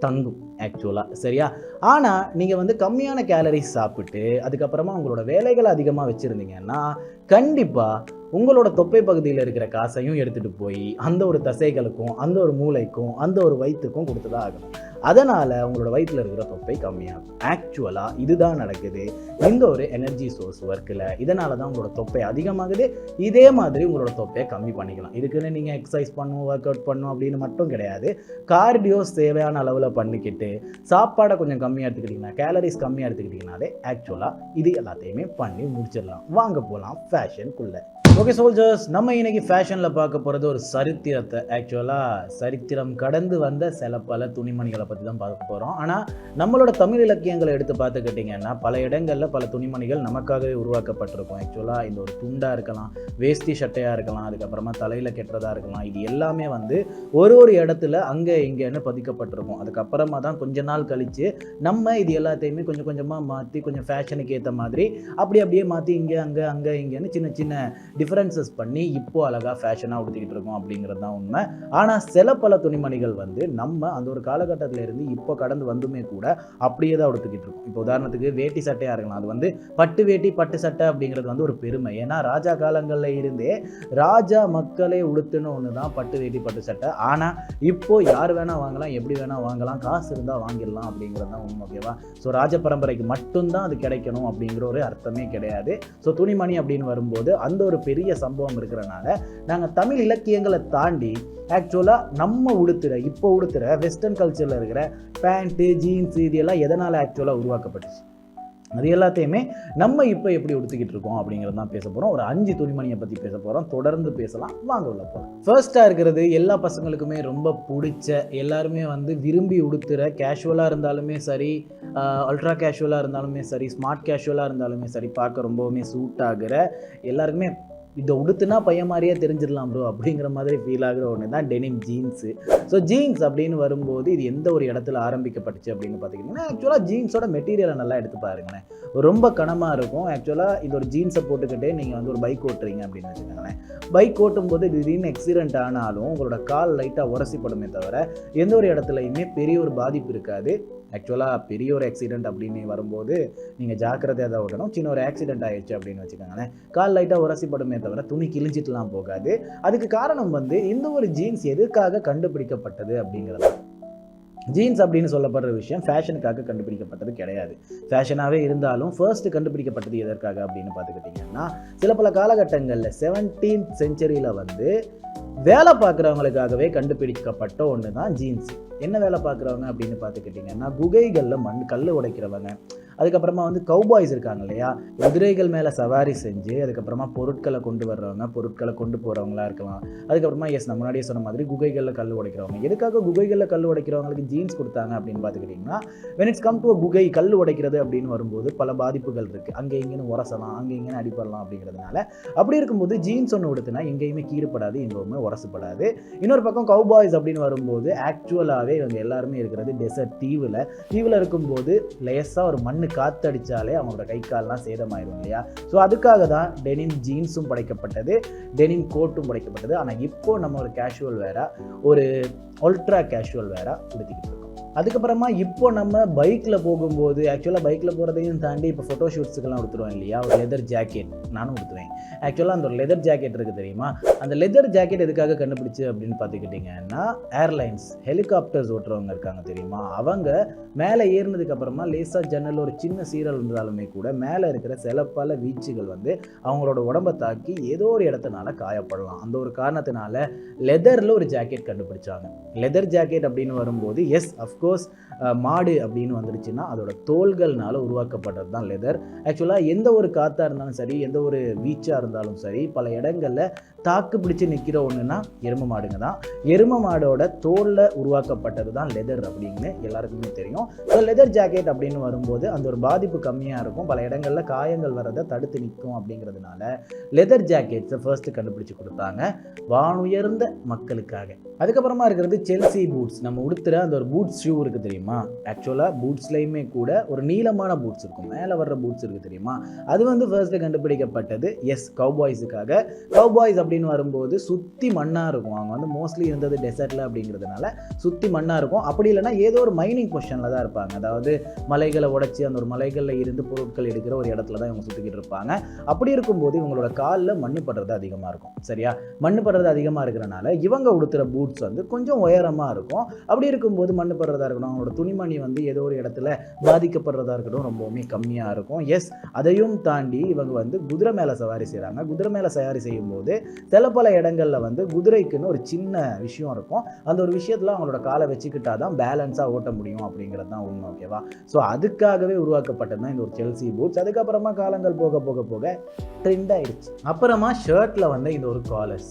தங்கும் ஆக்சுவலாக சரியா? ஆனால் நீங்கள் வந்து கம்மியான கேலரிஸ் சாப்பிட்டு அதுக்கப்புறமா உங்களோட வேலைகளை அதிகமாக வச்சுருந்தீங்கன்னா கண்டிப்பாக உங்களோட தொப்பை பகுதியில் இருக்கிற காசையும் எடுத்துகிட்டு போய் அந்த ஒரு தசைகளுக்கும் அந்த ஒரு மூளைக்கும் அந்த ஒரு வயிற்றுக்கும் கொடுத்து தான் ஆகணும். அதனால் உங்களோட வயிற்றில் இருக்கிற தொப்பை கம்மியாகும். ஆக்சுவலாக இதுதான் நடக்குது. இந்த ஒரு எனர்ஜி சோர்ஸ் ஒர்க்கில் இதனால தான் உங்களோட தொப்பை அதிகமாகுது. இதே மாதிரி உங்களோட தொப்பையை கம்மி பண்ணிக்கலாம். இதுக்குன்னு நீங்கள் எக்ஸசைஸ் பண்ணும் ஒர்க் அவுட் பண்ணும் அப்படின்னு மட்டும் கிடையாது. கார்டியோஸ் தேவையான அளவில் பண்ணிக்கிட்டு சாப்பாடை கொஞ்சம் கம்மியாக எடுத்துக்கிட்டிங்கன்னா கேலரிஸ் கம்மியாக எடுத்துக்கிட்டிங்கனாலே ஆக்சுவலாக இது எல்லாத்தையுமே பண்ணி முடிச்சிடலாம். வாங்க போகலாம் ஃபேஷனுக்குள்ளே ஓகே சோல்ஜர்ஸ் நம்ம இன்னைக்கு ஃபேஷனில் பார்க்க போகிறது ஒரு சரித்திரத்தை. ஆக்சுவலாக சரித்திரம் கடந்து வந்த சில பல துணிமணிகளை பற்றி தான் பார்க்க போகிறோம் ஆனால் நம்மளோட தமிழ் இலக்கியங்களை எடுத்து பார்த்துக்கிட்டிங்கன்னா பல இடங்களில் பல துணிமணிகள் நமக்காகவே உருவாக்கப்பட்டிருக்கும். ஆக்சுவலாக இந்த ஒரு துண்டாக இருக்கலாம் வேஷ்டி சட்டையாக இருக்கலாம் அதுக்கப்புறமா தலையில் கெட்டுறதா இருக்கலாம் இது எல்லாமே வந்து ஒரு ஒரு இடத்துல அங்கே இங்கேன்னு பதிக்கப்பட்டிருக்கும். அதுக்கப்புறமா தான் கொஞ்ச நாள் கழித்து நம்ம இது எல்லாத்தையுமே கொஞ்சம் கொஞ்சமாக மாற்றி கொஞ்சம் ஃபேஷனுக்கு ஏற்ற மாதிரி அப்படி அப்படியே மாற்றி இங்கே அங்கே அங்கே இங்கேன்னு சின்ன சின்ன டிஃப்ரென்சஸ் பண்ணி இப்போ அழகாக ஃபேஷனாக உடுத்திக்கிட்டு இருக்கோம் அப்படிங்கிறது தான் உண்மை. ஆனால் சில பல துணிமணிகள் வந்து நம்ம அந்த ஒரு காலகட்டத்தில் இருந்து இப்போ கடந்து வந்துமே கூட அப்படியே தான் உடுத்திக்கிட்டு இருக்கோம். இப்போ உதாரணத்துக்கு வேட்டி சட்டையாக இருக்கலாம். அது வந்து பட்டு வேட்டி பட்டு சட்டை அப்படிங்கிறது வந்து ஒரு பெருமை. ஏன்னா ராஜா காலங்களில் இருந்தே ராஜா மக்களே உடுத்துன்னு ஒன்று தான் பட்டு வேட்டி பட்டு சட்டை. ஆனால் இப்போ யார் வேணால் வாங்கலாம் எப்படி வேணால் வாங்கலாம் காசு இருந்தால் வாங்கிடலாம் அப்படிங்கிறது தான் உண்மை ஓகேவா? ஸோ ராஜ பரம்பரைக்கு மட்டும்தான் அது கிடைக்கணும் அப்படிங்கிற ஒரு அர்த்தமே கிடையாது. ஸோ துணிமணி அப்படின்னு வரும்போது அந்த ஒரு பெரிய பெரிய சம்பவம் இருக்கிறனால நாங்கள் தமிழ் இலக்கியங்களை தாண்டி ஆக்சுவலாக நம்ம உடுத்துற இப்போ உடுத்துற வெஸ்டர்ன் கல்ச்சரில் இருக்கிற பேண்ட்டு ஜீன்ஸு இது எல்லாம் எதனால் ஆக்சுவலாக உருவாக்கப்பட்டுச்சு? அது எல்லாத்தையுமே நம்ம இப்போ எப்படி உடுத்திக்கிட்டு இருக்கோம் அப்படிங்கிறது தான் பேச போகிறோம் ஒரு அஞ்சு துணிமணியை பற்றி பேச போகிறோம் தொடர்ந்து பேசலாம். வாங்க உள்ள போகிறோம் ஃபர்ஸ்ட்டாக இருக்கிறது எல்லா பசங்களுக்குமே ரொம்ப பிடிச்ச எல்லாருமே வந்து விரும்பி உடுத்துகிற கேஷுவலாக இருந்தாலுமே சரி அல்ட்ரா கேஷுவலாக இருந்தாலுமே சரி ஸ்மார்ட் கேஷுவலாக இருந்தாலுமே சரி பார்க்க ரொம்பவுமே சூட் ஆகிற எல்லாருக்குமே இதை உடுத்துனா பையன் மாதிரியே தெரிஞ்சிடலாம் ப்ரோ அப்படிங்கிற மாதிரி ஃபீல் ஆகிற ஒன்று தான் டெனிம் ஜீன்ஸு ஸோ ஜீன்ஸ் அப்படின்னு வரும்போது இது எந்த ஒரு இடத்துல ஆரம்பிக்கப்பட்டுச்சு அப்படின்னு பார்த்தீங்கன்னா ஆக்சுவலாக ஜீன்ஸோட மெட்டீரியலை நல்லா எடுத்து பாருங்களேன். ரொம்ப கனமாக இருக்கும். ஆக்சுவலாக இது ஒரு ஜீன்ஸை போட்டுக்கிட்டே நீங்கள் வந்து ஒரு பைக் ஓட்டுறீங்க அப்படின்னு வச்சுக்கோங்களேன். பைக் ஓட்டும்போது திடீர்னு எக்ஸிடென்ட் ஆனாலும் உங்களோட கால் லைட்டாக உரசிப்படுமே தவிர எந்த ஒரு இடத்துலையுமே பெரிய ஒரு பாதிப்பு இருக்காது. ஆக்சுவலாக பெரிய ஒரு ஆக்சிடென்ட் அப்படின்னு வரும்போது நீங்கள் ஜாக்கிரதையாக தான் ஓட்டணும். சின்ன ஒரு ஆக்சிடென்ட் ஆயிடுச்சு அப்படின்னு வச்சுக்கோங்களேன். கால் லைட்டாக உரசிப்படுமே தவிர துணி கிழிஞ்சிட்டுலாம் போகாது. அதுக்கு காரணம் வந்து இந்த ஒரு ஜீன்ஸ் எதுக்காக கண்டுபிடிக்கப்பட்டது அப்படிங்கிறது. ஜீன்ஸ் அப்படின்னு சொல்லப்படுற விஷயம் ஃபேஷனுக்காக கண்டுபிடிக்கப்பட்டது கிடையாது. ஃபேஷனாகவே இருந்தாலும் ஃபர்ஸ்ட் கண்டுபிடிக்கப்பட்டது எதற்காக அப்படின்னு பார்த்துக்கிட்டிங்கன்னா சில பல காலகட்டங்களில் செவன்டீன்த் செஞ்சுரியில் வந்து வேலை பார்க்குறவங்களுக்காகவே கண்டுபிடிக்கப்பட்ட ஒன்று தான் ஜீன்ஸ் என்ன வேலை பார்க்குறவங்க அப்படின்னு பார்த்துக்கிட்டிங்கன்னா குகைகளில் மண் கல் உடைக்கிறவங்க. அதுக்கப்புறமா வந்து கவுபாய்ஸ் இருக்காங்க இல்லையா? குதிரைகள் மேலே சவாரி செஞ்சு அதுக்கப்புறமா பொருட்களை கொண்டு வர்றவங்க பொருட்களை கொண்டு போகிறவங்களா இருக்கலாம். அதுக்கப்புறமா எஸ் நான் முன்னாடியே சொன்ன மாதிரி குகைகளில் கல் உடைக்கிறவங்க. எதுக்காக குகைகளில் கல் உடைக்கிறவங்களுக்கு ஜீன்ஸ் கொடுத்தாங்க அப்படின்னு பார்த்துக்கிட்டிங்கன்னா வென் இட்ஸ் கம் டு குகை கல் உடைக்கிறது அப்படின்னு வரும்போது பல பாதிப்புகள் இருக்குது அங்கே இங்கேன்னு உரசலாம் அங்கே இங்கேன்னு அடிப்படலாம் அப்படிங்கிறதுனால அப்படி இருக்கும்போது ஜீன்ஸ் ஒன்று உடுத்துனா எங்கேயுமே கீறுப்படாது எங்கேயுமே உரசப்படாது. இன்னொரு பக்கம் கவுபாய்ஸ் அப்படின்னு வரும்போது ஆக்சுவலாகவே இவங்க எல்லாருமே இருக்கிறது டெசர்ட் தீவில். தீவில் இருக்கும்போது லேசாக ஒரு மண்ணு காத்தடிச்சாலே அவங்களோட கை கால்லாம் சேதமாயிரும் இல்லையா? ஸோ அதுக்காக தான் டெனிம் ஜீன்ஸும் படைக்கப்பட்டது டெனிம் கோட்டும் படைக்கப்பட்டது. ஆனால் இப்போ நம்ம ஒரு கேஷுவல் வேற ஒரு அல்ட்ரா கேஷுவல் வேற கொடுத்துக்கிட்டு இருக்கோம். அதுக்கப்புறமா இப்போ நம்ம பைக்கில் போகும்போது ஆக்சுவலாக பைக்கில் போகிறதையும் தாண்டி இப்போ ஃபோட்டோ ஷூட்ஸுக்கெல்லாம் கொடுத்துருவேன் இல்லையா? ஒரு லெதர் ஜாக்கெட் நானும் கொடுத்துருவேன் ஆக்சுவலாக அந்த ஒரு லெதர் ஜாக்கெட் இருக்குது தெரியுமா? அந்த லெதர் ஜாக்கெட் எதுக்காக கண்டுபிடிச்சு அப்படின்னு பார்த்துக்கிட்டிங்கன்னா ஏர்லைன்ஸ் ஹெலிகாப்டர்ஸ் ஓட்டுறவங்க இருக்காங்க தெரியுமா? அவங்க மேலே ஏறினதுக்கப்புறமா லேசாக ஜன்னல் ஒரு சின்ன சீரல் இருந்தாலுமே கூட மேலே இருக்கிற சில பல வீச்சுகள் வந்து அவங்களோட உடம்பை தாக்கி ஏதோ ஒரு இடத்துனால காயப்படலாம். அந்த ஒரு காரணத்தினால லெதரில் ஒரு ஜாக்கெட் கண்டுபிடிச்சாங்க. லெதர் ஜாக்கெட் அப்படின்னு வரும்போது எஸ் அஃப்கோர்ஸ் மாடு அப்படின்னு வந்துருச்சுன்னா அதோட தோள்கள்னால உருவாக்கப்பட்டது தான் லெதர் ஆக்சுவலாக எந்த ஒரு காற்றாக இருந்தாலும் சரி எந்த ஒரு வீச்சாக இருந்தாலும் சரி பல இடங்களில் தாக்கு பிடிச்சு நிற்கிற ஒன்றுனா எரும மாடுங்க தான். எரும மாடோட தோலில் உருவாக்கப்பட்டது தான் லெதர் அப்படின்னு எல்லாருக்குமே தெரியும். ஸோ லெதர் ஜாக்கெட் அப்படின்னு வரும்போது அந்த ஒரு பாதிப்பு கம்மியாக இருக்கும். பல இடங்களில் காயங்கள் வரதை தடுத்து நிற்கும் அப்படிங்கிறதுனால லெதர் ஜாக்கெட்ஸை ஃபர்ஸ்ட் கண்டுபிடிச்சு கொடுத்தாங்க. வானுயர்ந்த மக்களுக்காக. அதுக்கப்புறமா இருக்கிறது செல்சி பூட்ஸ் நம்ம உடுத்துகிற அந்த ஒரு பூட்ஸ் ஷூ இருக்குது தெரியுமா? ஆக்சுவலாக பூட்ஸ்லையுமே கூட ஒரு நீளமான பூட்ஸ் இருக்கும். மேலே வர்ற பூட்ஸ் இருக்குது தெரியுமா? அது வந்து ஃபர்ஸ்ட்டு கண்டுபிடிக்கப்பட்டது எஸ் கவுபாய்ஸுக்காக கவுபாய்ஸ் அப்படின்னு வரும்போது சுற்றி மண்ணாக இருக்கும். அவங்க வந்து மோஸ்ட்லி இருந்தது டெசர்ட்டில் அப்படிங்கிறதுனால சுற்றி மண்ணாக இருக்கும். அப்படி இல்லைன்னா ஏதோ ஒரு மைனிங் பொசிஷனில் தான் இருப்பாங்க. அதாவது மலைகளை உடைச்சி அந்த ஒரு மலைகளில் இருந்து பொருட்கள் எடுக்கிற ஒரு இடத்துல தான் இவங்க சுற்றிக்கிட்டு இருப்பாங்க. அப்படி இருக்கும்போது இவங்களோட காலில் மண்ணு படுறது அதிகமாக இருக்கும். சரியா? மண்ணு படுறது அதிகமாக இருக்கிறனால இவங்க உடுத்துகிற பூட்ஸ் வந்து கொஞ்சம் உயரமாக இருக்கும். அப்படி இருக்கும்போது மண்ணு படுறதா இருக்கட்டும் அவங்களோட துணிமணி வந்து ஏதோ ஒரு இடத்துல பாதிக்கப்படுறதா இருக்கட்டும் ரொம்பவுமே கம்மியாக இருக்கும். எஸ் அதையும் தாண்டி இவங்க வந்து குதிரை மேலே சவாரி செய்கிறாங்க குதிரை மேலே சவாரி செய்யும்போது சில பல இடங்களில் வந்து குதிரைக்குன்னு ஒரு சின்ன விஷயம் இருக்கும். அந்த ஒரு விஷயத்தில் அவங்களோட காலை வச்சுக்கிட்டா தான் பேலன்ஸாக ஓட்ட முடியும் அப்படிங்கிறது தான் உண்மை ஓகேவா ஸோ அதுக்காகவே உருவாக்கப்பட்டது தான் இந்த ஒரு செல்சி பூட்ஸ் அதுக்கப்புறமா காலங்கள் போக போக போக ட்ரெண்ட் ஆயிடுச்சு. அப்புறமா ஷர்ட்டில் வந்து இந்த ஒரு காலர்ஸ்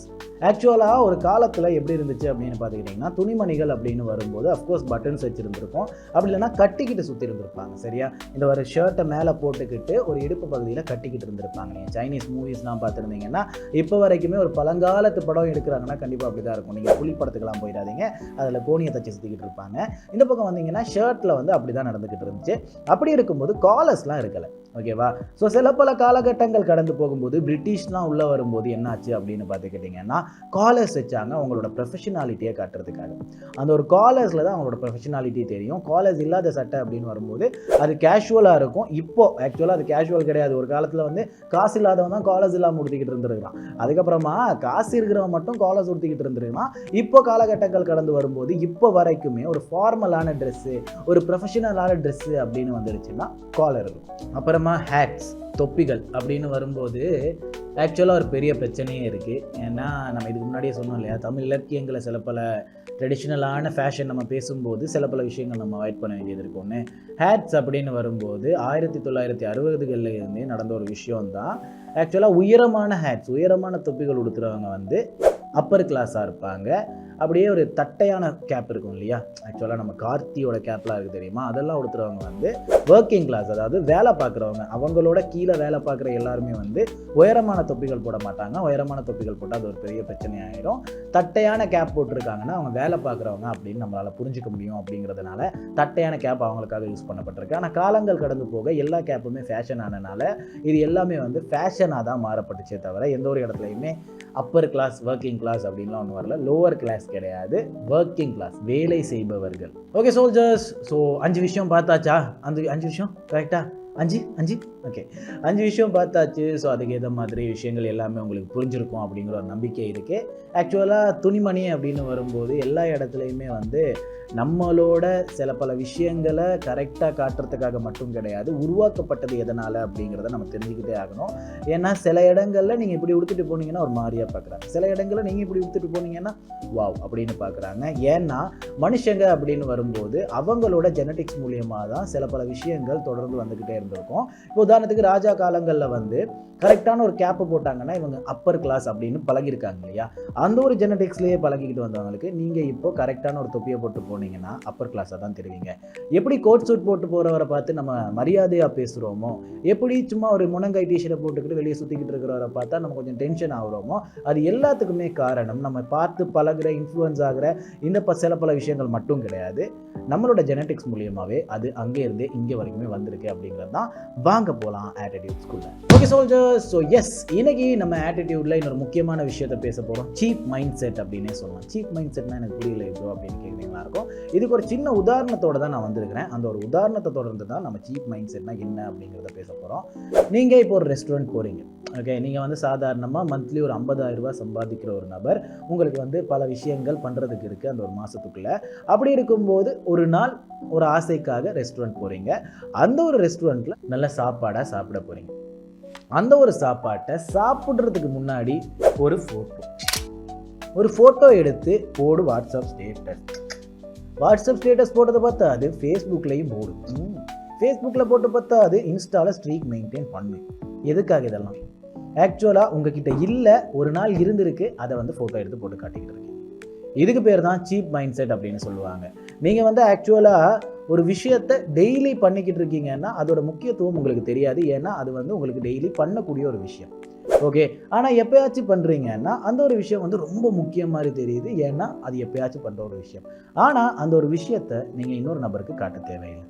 ஆக்சுவலாக ஒரு காலத்தில் எப்படி இருந்துச்சு அப்படின்னு பார்த்துக்கிட்டிங்கன்னா துணிமணிகள் அப்படின்னு வரும்போது அஃப்கோர்ஸ் பட்டன்ஸ் வச்சுருந்துருப்போம். அப்படி இல்லைன்னா கட்டிக்கிட்டு சுற்றி இருந்திருப்பாங்க சரியா? இந்த ஒரு ஷர்ட்டை மேலே போட்டுக்கிட்டு ஒரு இடுப்பு பகுதியில் கட்டிக்கிட்டு இருந்திருப்பாங்க. நீங்கள் சைனீஸ் மூவிஸ்லாம் பார்த்துருந்தீங்கன்னா இப்போ வரைக்குமே ஒரு பழங்காலத்து படம் எடுக்கிறாங்கன்னா கண்டிப்பாக அப்படி தான் இருக்கும். நீங்கள் புலி படத்துக்கெல்லாம் போயிடாதீங்க. அதில் கோணியை தச்சு சுற்றிக்கிட்டு இருப்பாங்க. இந்த பக்கம் வந்தீங்கன்னா ஷர்ட்டில் வந்து அப்படி தான் நடந்துக்கிட்டு இருந்துச்சு. அப்படி இருக்கும்போது காலர்ஸ்லாம் இருக்கலை. ஓகேவா? ஸோ சில பல காலகட்டங்கள் கடந்து போகும்போது பிரிட்டிஷ்லாம் உள்ளே வரும்போது என்னாச்சு அப்படின்னு பார்த்துக்கிட்டிங்கன்னா காலர்ஸ் வச்சாங்க அவங்களோட ப்ரொஃபஷனாலிட்டியை காட்டுறதுக்காக. அந்த ஒரு காலர்ஸில் தான் அவங்களோட ப்ரொஃபஷனாலிட்டி தெரியும். காலர்ஸ் இல்லாத சட்டை அப்படின்னு வரும்போது அது கேஷுவலாக இருக்கும். இப்போ ஆக்சுவலாக அது கேஷுவல் கிடையாது. ஒரு காலத்தில் வந்து காசு இல்லாதவன் தான் காலர்ஸ் இல்லாமல் உடுத்திக்கிட்டு இருந்திருக்கான் அதுக்கப்புறமா காசு இருக்கிறவன் மட்டும் காலர்ஸ் உடுத்திக்கிட்டு இருந்திருக்கான் இப்போ காலகட்டங்கள் கடந்து வரும்போது இப்போ வரைக்குமே ஒரு ஃபார்மலான ட்ரெஸ்ஸு ஒரு ப்ரொஃபஷனலான ட்ரெஸ்ஸு அப்படின்னு வந்துருச்சுன்னா காலர் இருக்கும் அப்புறமா ஹேட்ஸ் தொப்பிகள் அப்படின்னு வரும்போது ஆக்சுவலாக ஒரு பெரிய பிரச்சனையே இருக்குது ஏன்னா நம்ம இதுக்கு முன்னாடியே சொன்னோம் இல்லையா தமிழ் இலக்கியங்களை சில பல ட்ரெடிஷ்னலான ஃபேஷன் நம்ம பேசும்போது சில பல விஷயங்கள் நம்ம அவாய்ட் பண்ண வேண்டியது இருக்கும்னு ஹேட்ஸ் அப்படின்னு வரும்போது ஆயிரத்தி தொள்ளாயிரத்தி அறுபதுகளில் இருந்தே நடந்த ஒரு விஷயம் தான் ஆக்சுவலாக உயரமான ஹேட்ஸ் உயரமான தொப்பிகள் உடுத்துறவங்க வந்து அப்பர் கிளாஸாக இருப்பாங்க. அப்படியே ஒரு தட்டையான கேப் இருக்கும் இல்லையா? ஆக்சுவலாக நம்ம கார்த்தியோட கேப்லாம் இருக்குது தெரியுமா? அதெல்லாம் உடுத்துறவங்க வந்து ஒர்க்கிங் கிளாஸ் அதாவது வேலை பார்க்குறவங்க அவங்களோட கீழே வேலை பார்க்குற எல்லாருமே வந்து உயரமான தொப்பிகள் போட மாட்டாங்க. உயரமான தொப்பிகள் போட்டால் அது ஒரு பெரிய பிரச்சனையாயிடும். தட்டையான கேப் போட்டிருக்காங்கன்னா அவங்க வேலை பார்க்குறவங்க அப்படின்னு நம்மளால் புரிஞ்சுக்க முடியும் அப்படிங்கிறதுனால தட்டையான கேப் அவங்களுக்காக யூஸ் பண்ணப்பட்டிருக்கு. ஆனால் காலங்கள் கடந்து போக எல்லா கேப்புமே ஃபேஷன் ஆனனால இது எல்லாமே வந்து ஃபேஷனாக தான் மாறப்பட்டுச்சே தவிர எந்த ஒரு இடத்துலையுமே அப்பர் கிளாஸ் ஒர்க்கிங் கிளாஸ் அப்படின்லாம் ஒன்றும் வரல. லோவர் கிளாஸ் கிடையாது. ஒர்க்கிங் கிளாஸ் வேலை செய்பவர்கள். ஓகே சோல்ஜர்ஸ் ஸோ அஞ்சு விஷயம் பார்த்தாச்சா? அந்த அஞ்சு விஷயம்? கரெக்டாக அஞ்சு அஞ்சு? ஓகே அஞ்சு விஷயம் பார்த்தாச்சு. ஸோ அதுக்கு ஏற்ற மாதிரி விஷயங்கள் எல்லாமே உங்களுக்கு புரிஞ்சிருக்கும் அப்படிங்கிற ஒரு நம்பிக்கை இருக்குது ஆக்சுவலாக துணிமணி அப்படின்னு வரும்போது எல்லா இடத்துலையுமே வந்து நம்மளோட சில பல விஷயங்களை கரெக்டாக காட்டுறதுக்காக மட்டும் கிடையாது. உருவாக்கப்பட்டது எதனால் அப்படிங்கிறத நம்ம தெரிஞ்சுக்கிட்டே ஆகணும். ஏன்னா சில இடங்களில் நீங்கள் இப்படி உடுத்துட்டு போனீங்கன்னா ஒரு மாதிரியாக பார்க்குறாங்க. சில இடங்களில் நீங்கள் இப்படி உடுத்துட்டு போனீங்கன்னா வாவ் அப்படின்னு பார்க்குறாங்க. ஏன்னா மனுஷங்க அப்படின்னு வரும்போது அவங்களோட ஜெனட்டிக்ஸ் மூலியமாக தான் சில பல விஷயங்கள் தொடர்ந்து வந்துக்கிட்டே இருந்திருக்கும். இப்போ உதாரணத்துக்கு ராஜா காலங்களில் வந்து கரெக்டான ஒரு கேப்பை போட்டாங்கன்னா இவங்க அப்பர் கிளாஸ் அப்படின்னு பழகிருக்காங்க இல்லையா? அந்த ஒரு ஜெனடிக்ஸ்லேயே பழகிக்கிட்டு வந்தவங்களுக்கு நீங்கள் இப்போ கரெக்டான ஒரு தொப்பியை போட்டு போனீங்கன்னா அப்பர் கிளாஸாக தான் தெரிவிங்க. எப்படி கோட் சூட் போட்டு போகிறவரை பார்த்து நம்ம மரியாதையாக பேசுகிறோமோ எப்படி சும்மா ஒரு முனங்கை டிஷர்ட்டை போட்டுக்கிட்டு வெளியே சுற்றிக்கிட்டு இருக்கிறவரை பார்த்தா நம்ம கொஞ்சம் டென்ஷன் ஆகிறோமோ அது எல்லாத்துக்குமே காரணம் நம்ம பார்த்து பழகுற இன்ஃப்ளூயன்ஸ் ஆகிற இந்த ப சில பல விஷயங்கள் மட்டும் கிடையாது. நம்மளோட ஜெனட்டிக்ஸ் மூலியமாகவே அது அங்கேருந்தே இங்கே வரைக்குமே வந்திருக்கு அப்படிங்கிறது தான் வாங்க போகலாம் ஆட்டிடியூட் ஸ்கூலில் ஓகே சோல்ஜர் ஸோ எஸ் இன்னைக்கு நம்ம ஆட்டிடியூடில் இன்னொரு முக்கியமான விஷயத்தை பேச போகிறோம் சீப் மைண்ட் செட் அப்படின்னே சொல்லலாம். சீப் மைண்ட் செட்னா எனக்கு புரியல இப்போ அப்படின்னு கேட்குறீங்களா இருக்கும் இதுக்கு ஒரு சின்ன உதாரணத்தோட தான் நான் வந்திருக்கிறேன். அந்த ஒரு உதாரணத்தை தொடர்ந்து தான் நம்ம சீப் மைண்ட் செட்னா என்ன அப்படிங்கிறத பேச போகிறோம் நீங்கள் இப்போ ஒரு ரெஸ்டாரண்ட் போகிறீங்க ஓகே நீங்கள் வந்து சாதாரணமாக மந்த்லி ஒரு 50000 ரூபாய் சம்பாதிக்கிற ஒரு நபர். உங்களுக்கு வந்து பல விஷயங்கள் பண்ணுறதுக்கு இருக்குது அந்த ஒரு மாதத்துக்குள்ளே அப்படி இருக்கும்போது ஒரு நாள் ஒரு ஆசைக்காக ரெஸ்டாரண்ட் போகிறீங்க அந்த ஒரு ரெஸ்டாரண்ட்டில் நல்ல சாப்பாடாக சாப்பிட போகிறீங்க அந்த ஒரு சாப்பாட்டை சாப்பிட்றதுக்கு முன்னாடி ஒரு ஃபோட்டோ ஒரு ஃபோட்டோ எடுத்து போடு வாட்ஸ்அப் ஸ்டேட்டஸ் வாட்ஸ்அப் ஸ்டேட்டஸ் போட்டதை பார்த்தா அது ஃபேஸ்புக்லேயும் போடு. ஃபேஸ்புக்கில் போட்டு பார்த்தா அது இன்ஸ்டாவில் ஸ்ட்ரீக் மெயின்டைன் பண்ணு. எதுக்காக இதெல்லாம்? ஆக்சுவலாக உங்ககிட்ட இல்லை ஒரு நாள் இருந்திருக்கு அதை வந்து ஃபோட்டோ எடுத்து போட்டு காட்டிக்கிட்டு இருக்கேன் இதுக்கு பேர் தான் சீப் மைண்ட் செட் அப்படின்னு சொல்லுவாங்க. நீங்கள் வந்து ஆக்சுவலாக ஒரு விஷயத்தை டெய்லி பண்ணிக்கிட்டு இருக்கீங்கன்னா அதோட முக்கியத்துவம் உங்களுக்கு தெரியாது. ஏன்னா அது வந்து உங்களுக்கு டெய்லி பண்ணக்கூடிய ஒரு விஷயம். ஓகே ஆனால் எப்பயாச்சும் பண்ணுறீங்கன்னா அந்த ஒரு விஷயம் வந்து ரொம்ப முக்கியம் மாதிரி தெரியுது. ஏன்னா அது எப்பயாச்சும் பண்ணுற ஒரு விஷயம். ஆனால் அந்த ஒரு விஷயத்தை நீங்கள் இன்னொரு நபருக்கு காட்ட தேவையில்லை.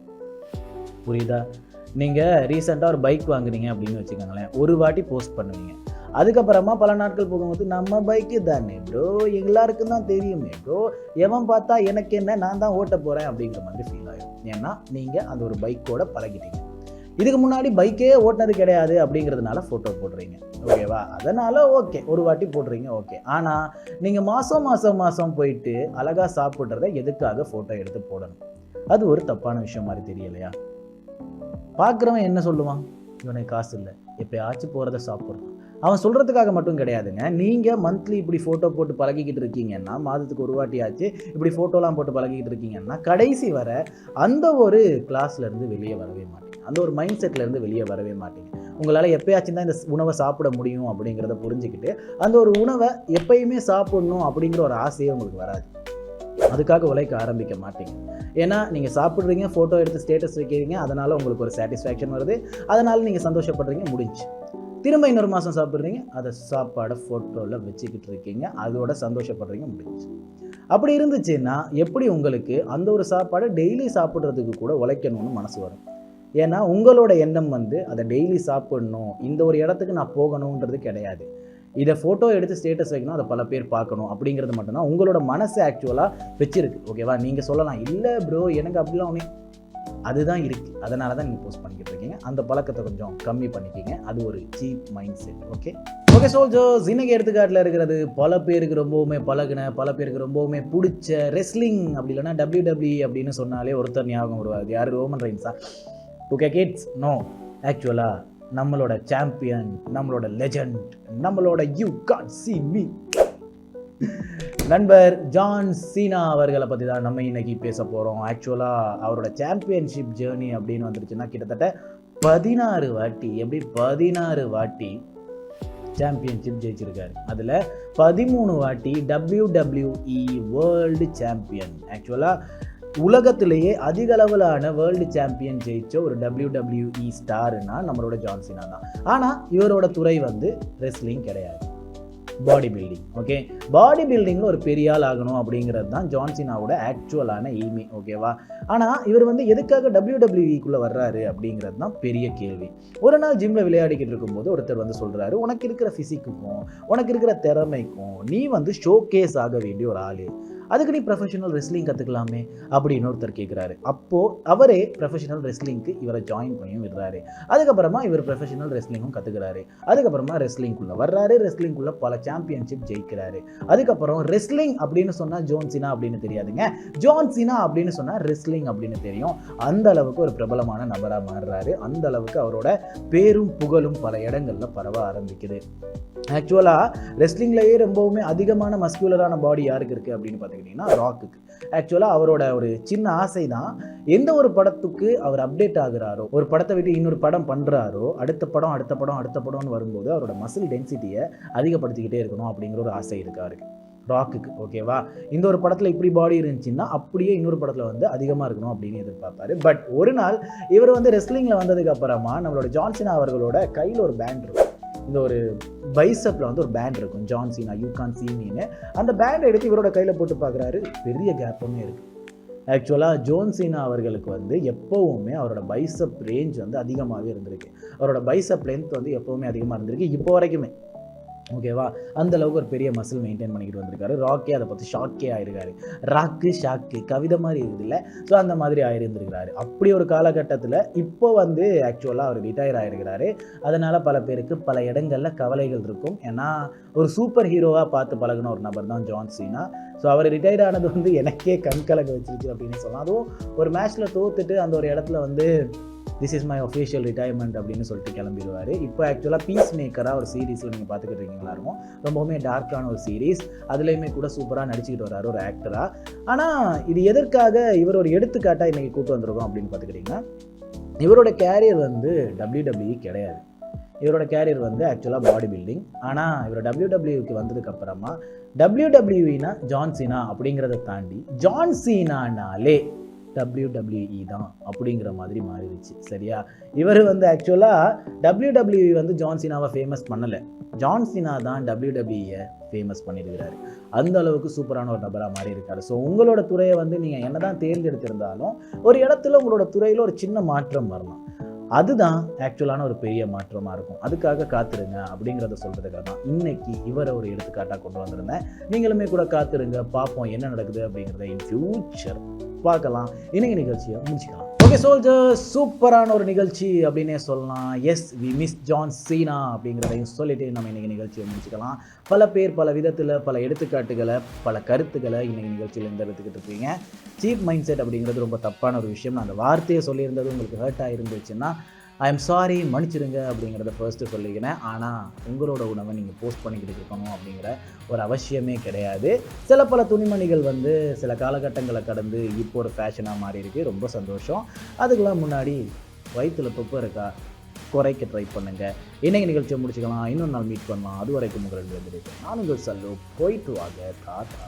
புரியுதா? நீங்கள் ரீசெண்டாக ஒரு பைக் வாங்குறீங்க அப்படின்னு வச்சுக்கோங்களேன். ஒரு வாட்டி போஸ்ட் பண்ணுவீங்க. அதுக்கப்புறமா பல நாட்கள் போகும்போது நம்ம பைக்கு தானே? ப்ரோ எல்லாருக்கும் தான் தெரியுமே. ப்ரோ எவன் பார்த்தா எனக்கு என்ன நான் தான் ஓட்ட போகிறேன் அப்படிங்கிற மாதிரி ஃபீல் ஆகும் ஏன்னா நீங்கள் அந்த ஒரு பைக்கோட பழகிட்டீங்க. இதுக்கு முன்னாடி பைக்கே ஓட்டினது கிடையாது அப்படிங்கிறதுனால ஃபோட்டோ போடுறீங்க. ஓகேவா அதனால் ஓகே ஒரு வாட்டி போடுறீங்க ஓகே ஆனால் நீங்கள் மாதம் மாதம் மாதம் போயிட்டு அழகாக சாப்பிட்றத எதுக்காக ஃபோட்டோ எடுத்து போடணும்? அது ஒரு தப்பான விஷயம் மாதிரி தெரியலையா? பார்க்குறவன் என்ன சொல்லுவான்? இவனுக்கு காசு இல்லை. எப்போயாச்சும் போகிறத சாப்பிட்றான் அவன் சொல்கிறதுக்காக மட்டும் கிடையாதுங்க. நீங்கள் மந்த்லி இப்படி ஃபோட்டோ போட்டு பழகிக்கிட்டு இருக்கீங்கன்னா மாதத்துக்கு ஒரு வாட்டியாச்சு இப்படி ஃபோட்டோலாம் போட்டு பழகிக்கிட்டு இருக்கீங்கன்னா கடைசி வர அந்த ஒரு கிளாஸ்லேருந்து வெளியே வரவே மாட்டீங்க. அந்த ஒரு மைண்ட் செட்லேருந்து வெளியே வரவே மாட்டீங்க. உங்களால் எப்பயாச்சும் தான் இந்த உணவை சாப்பிட முடியும் அப்படிங்கிறத புரிஞ்சுக்கிட்டு அந்த ஒரு உணவை எப்பயுமே சாப்பிடணும் அப்படிங்கிற ஒரு ஆசையே உங்களுக்கு வராது. அதுக்காக உழைக்க ஆரம்பிக்க மாட்டீங்க. ஏன்னா நீங்கள் சாப்பிட்றீங்க ஃபோட்டோ எடுத்து ஸ்டேட்டஸ் வைக்கிறீங்க அதனால் உங்களுக்கு ஒரு சாட்டிஸ்ஃபேக்ஷன் வருது. அதனால் நீங்கள் சந்தோஷப்படுறீங்க முடிஞ்சு. திரும்ப இன்னொரு மாதம் சாப்பிட்றீங்க. அதை சாப்பாடை ஃபோட்டோவில் வச்சுக்கிட்டு இருக்கீங்க. அதோட சந்தோஷப்படுறீங்க முடிஞ்சு அப்படி இருந்துச்சுன்னா எப்படி உங்களுக்கு அந்த ஒரு சாப்பாடை டெய்லி சாப்பிட்றதுக்கு கூட உழைக்கணும்னு மனசு வரும். ஏன்னா உங்களோட எண்ணம் வந்து அதை டெய்லி சாப்பிடணும். இந்த ஒரு இடத்துக்கு நான் போகணுன்றது கிடையாது. இதை ஃபோட்டோ எடுத்து ஸ்டேட்டஸ் வைக்கணும் அதை பல பேர் பார்க்கணும் அப்படிங்கிறது மட்டும்தான் உங்களோட மனசு ஆக்சுவலாக வச்சிருக்கு. ஓகேவா நீங்கள் சொல்லலாம் இல்லை ப்ரோ எனக்கு அப்படிலாம் ஒன்று அதுதான் இருக்குது அதனால தான் நீங்கள் போஸ்ட் பண்ணிக்கிட்டு இருக்கீங்க அந்த பழக்கத்தை கொஞ்சம் கம்மி பண்ணிக்கிங்க. அது ஒரு cheap mindset okay okay soldiers இன்னைக்கு எடுத்துக்காட்டில் இருக்கிறது பல பேருக்கு ரொம்பவுமே பழகின பல பேருக்கு ரொம்பவுமே பிடிச்ச ரெஸ்லிங் அப்படி இல்லைன்னா டபிள்யூ டபிள்யூ அப்படின்னு சொன்னாலே ஒருத்தர் ஞாபகம் வருவார். யார்? Roman Reigns okay kids no ஆக்சுவலாக நம்மளோட சாம்பியன் நம்மளோட லெஜண்ட் நம்மளோட யூ காட் சி மீ நண்பர் ஜான் சீனா அவர்களை பற்றி தான் நம்ம இன்னைக்கு பேச போகிறோம் ஆக்சுவலாக அவரோட சாம்பியன்ஷிப் ஜேர்னி அப்படின்னு வந்துருச்சுன்னா கிட்டத்தட்ட பதினாறு வாட்டி எப்படி பதினாறு வாட்டி சாம்பியன்ஷிப் ஜெயிச்சிருக்காரு. அதில் பதிமூணு வாட்டி டபிள்யூ டபிள்யூஇ வேர்ல்டு சாம்பியன் ஆக்சுவலாக உலகத்திலேயே அதிக அளவிலான வேர்ல்டு சாம்பியன் ஜெயிச்ச ஒரு டபிள்யூ டபிள்யூஇ ஸ்டாருன்னா நம்மளோட ஜான்சினா தான். ஆனால் இவரோட துறை வந்து ரெஸ்லிங் கிடையாது. பாடி பில்டிங் ஓகே பாடி பில்டிங்கில் ஒரு பெரிய ஆள் ஆகணும் அப்படிங்கிறது தான் ஜான்சினாவோட ஆக்சுவலான எய்மே ஓகேவா ஆனால் இவர் வந்து எதுக்காக டபிள்யூ டபிள்யூஇக்குள்ளே வர்றாரு அப்படிங்கிறது தான் பெரிய கேள்வி. ஒரு நாள் ஜிம்மில் விளையாடிக்கிட்டு இருக்கும்போது ஒருத்தர் வந்து சொல்கிறாரு உனக்கு இருக்கிற ஃபிசிக்குக்கும் உனக்கு இருக்கிற திறமைக்கும் நீ வந்து ஷோகேஸ் ஆக வேண்டிய ஒரு ஆள். அதுக்கு நீ ப்ரொஃபஷனல் ரெஸ்லிங் கற்றுக்கலாமே அப்படின்னு ஒருத்தர் கேட்குறாரு அப்போது அவரே ப்ரொஃபஷனல் ரெஸ்லிங்க்கு இவரை ஜாயின் பண்ணியும் விடுறாரு. அதுக்கப்புறமா இவர் ப்ரொஃபஷனல் ரெஸ்லிங்கும் கற்றுக்கிறாரு அதுக்கப்புறமா ரெஸ்லிங்குள்ளே வர்றாரு. ரெஸ்லிங்குள்ளே பல சாம்பியன்ஷிப் ஜெயிக்கிறாரு. அதுக்கப்புறம் ரெஸ்லிங் அப்படின்னு சொன்னால் ஜோன்சினா அப்படின்னு தெரியாதுங்க. ஜோன்சினா அப்படின்னு சொன்னால் ரெஸ்லிங் அப்படின்னு தெரியும். அந்த அளவுக்கு ஒரு பிரபலமான நபராக மாறுறாரு. அந்த அளவுக்கு அவரோட பேரும் புகழும் பல இடங்களில் பரவ ஆரம்பிக்குது. ஆக்சுவலாக ரெஸ்லிங்லேயே ரொம்பவுமே அதிகமான மஸ்குலரான பாடி யாருக்கு இருக்குது அப்படின்னு பார்த்துக்கிட்டிங்கன்னா ராக்குக்கு ஆக்சுவலாக அவரோட ஒரு சின்ன ஆசை தான் எந்த ஒரு படத்துக்கு அவர் அப்டேட் ஆகுறாரோ ஒரு படத்தை விட்டு இன்னொரு படம் பண்ணுறாரோ அடுத்த படம் அடுத்த படம் அடுத்த படம்னு வரும்போது அவரோட மசில் டென்சிட்டியை அதிகப்படுத்திக்கிட்டே இருக்கணும் அப்படிங்கிற ஒரு ஆசை இருக்கு ராக்குக்கு ஓகேவா இந்த ஒரு படத்தில் இப்படி பாடி இருந்துச்சுன்னா அப்படியே இன்னொரு படத்தில் வந்து அதிகமாக இருக்கணும் அப்படின்னு எதிர்பார்ப்பாரு. பட் ஒரு நாள் இவர் வந்து ரெஸ்லிங்கில் வந்ததுக்கு அப்புறமா நம்மளோட ஜான்சினா அவர்களோட கையில் ஒரு பேண்ட் இருக்கும் இந்த ஒரு பைசப்பில் வந்து ஒரு பேண்ட் இருக்கும். ஜான் சீனா யூ கான் சீனின்னு அந்த பேண்டை எடுத்து இவரோட கையில் போட்டு பார்க்குறாரு பெரிய கேப்புமே இருக்குது ஆக்சுவலாக ஜோன் சீனா அவர்களுக்கு வந்து எப்போவுமே அவரோட பைசப் ரேஞ்ச் வந்து அதிகமாகவே இருந்திருக்கு. அவரோட பைசப் லென்த் வந்து எப்போவுமே அதிகமாக இருந்திருக்கு. இப்போ வரைக்குமே. ஓகேவா அந்த அளவுக்கு ஒரு பெரிய மசில் மெயின்டைன் பண்ணிக்கிட்டு வந்திருக்காரு. ராக்கே அதை பற்றி ஷாக்கே ஆயிருக்காரு. ராக்கு ஷாக்கு கவிதை மாதிரி இருக்குது இல்லை ஸோ அந்த மாதிரி ஆயிருந்திருக்கிறாரு. அப்படி ஒரு காலகட்டத்தில் இப்போ வந்து ஆக்சுவலாக அவர் ரிட்டையர் ஆயிருக்கிறாரு. அதனால் பல பேருக்கு பல இடங்களில் கவலைகள் இருக்கும். ஏன்னா ஒரு சூப்பர் ஹீரோவாக பார்த்து பழகின ஒரு நபர் தான் ஜான் சீனா ஸோ அவர் ரிட்டையர் ஆனது வந்து எனக்கே கண்கலங்க வச்சிருச்சு அப்படின்னு சொல்லலாம். அதுவும் ஒரு மேட்ச்சில் தோத்துட்டு அந்த ஒரு இடத்துல வந்து this is my official retirement அப்படின்னு சொல்லிட்டு கிளம்பிடுவார். இப்போ ஆக்சுவலாக பீஸ் மேக்கராக ஒரு சீரீஸில் நீங்கள் பார்த்துக்கிட்டு இருக்கீங்களா இருக்கும் ரொம்பவுமே டார்க்கான ஒரு சீரீஸ் அதுலேயுமே கூட சூப்பராக நடிச்சுக்கிட்டு வர்றாரு ஒரு ஆக்டராக ஆனால் இது எதற்காக இவர் ஒரு எடுத்துக்காட்டாக இன்றைக்கி கூட்டு வந்திருக்கோம் அப்படின்னு பார்த்துக்கிட்டிங்கன்னா இவரோட கேரியர் வந்து டபிள்யூடபிள்யூ கிடையாது. இவரோட கேரியர் வந்து ஆக்சுவலாக பாடி பில்டிங் ஆனால் இவர் டபிள்யூடபிள்யூக்கு வந்ததுக்கப்புறமா டபிள்யூடபிள்யூனா ஜான்சினா அப்படிங்கிறத தாண்டி ஜான்சீனானாலே டபிள்யூடபிள்யூஇ தான் அப்படிங்கிற மாதிரி மாறிடுச்சு சரியா? இவர் வந்து ஆக்சுவலாக டபிள்யூடபிள்யூஇ வந்து ஜான்சினாவை ஃபேமஸ் பண்ணலை. ஜான்சினா தான் டபிள்யூடபிள்யூயை ஃபேமஸ் பண்ணியிருக்கிறாரு அந்த அளவுக்கு சூப்பரான ஒரு நபராக மாறி இருக்காரு ஸோ உங்களோட துறையை வந்து நீங்கள் என்ன தான் தேர்ந்தெடுத்திருந்தாலும் ஒரு இடத்துல உங்களோட துறையில் ஒரு சின்ன மாற்றம் வரலாம். அதுதான் ஆக்சுவலான ஒரு பெரிய மாற்றமாக இருக்கும். அதுக்காக காத்துருங்க அப்படிங்கிறத சொல்கிறதுக்காக தான் இன்னைக்கு இவரை ஒரு எடுத்துக்காட்டாக கொண்டு வந்திருந்தேன். நீங்களுமே கூட காத்துருங்க பார்ப்போம் என்ன நடக்குது அப்படிங்கிறத இன் ஃபியூச்சர் பார்க்கலாம். இன்னைக்கு நிகழ்ச்சியை முடிச்சுக்கலாம். ஓகே சோல்ஜர் சூப்பரான ஒரு நிகழ்ச்சி அப்படின்னே சொல்லலாம். Yes we miss John Cena அப்படிங்கிறதையும் சொல்லிட்டு நம்ம இன்றைக்கி நிகழ்ச்சியை முடிச்சுக்கலாம். பல பேர் பல விதத்தில் பல எடுத்துக்காட்டுகளை பல கருத்துக்களை இன்றைக்கி நிகழ்ச்சியில் இருந்து எடுத்துக்கிட்டு இருக்கீங்க. சீப் மைண்ட் செட் அப்படிங்கிறது ரொம்ப தப்பான ஒரு விஷயம். நான் அந்த வார்த்தையை சொல்லியிருந்தது உங்களுக்கு ஹர்ட் ஆகிருந்துச்சுன்னா ஐ எம் சாரி மன்னிச்சிடுங்க அப்படிங்கிறத ஃபர்ஸ்ட்டு சொல்லிக்கிறேன். ஆனால் உங்களோட உணவை நீங்கள் போஸ்ட் பண்ணிக்கிட்டு இருக்கணும் அப்படிங்கிற ஒரு அவசியமே கிடையாது. சில பல துணிமணிகள் வந்து சில காலகட்டங்களை கடந்து இப்போ ஒரு ஃபேஷனாக மாறி இருக்கு. ரொம்ப சந்தோஷம். அதுக்கெலாம் முன்னாடி வயிற்றுல தொப்பு இருக்கா? குறைக்க ட்ரை பண்ணுங்கள் இன்றைக்கு நிகழ்ச்சியை முடிச்சுக்கலாம். இன்னொரு நாள் மீட் பண்ணலாம். அது வரைக்கும் உங்கள் ரெண்டு நான் உங்கள் சல்லு போயிட்டு வாங்க. தாத்தா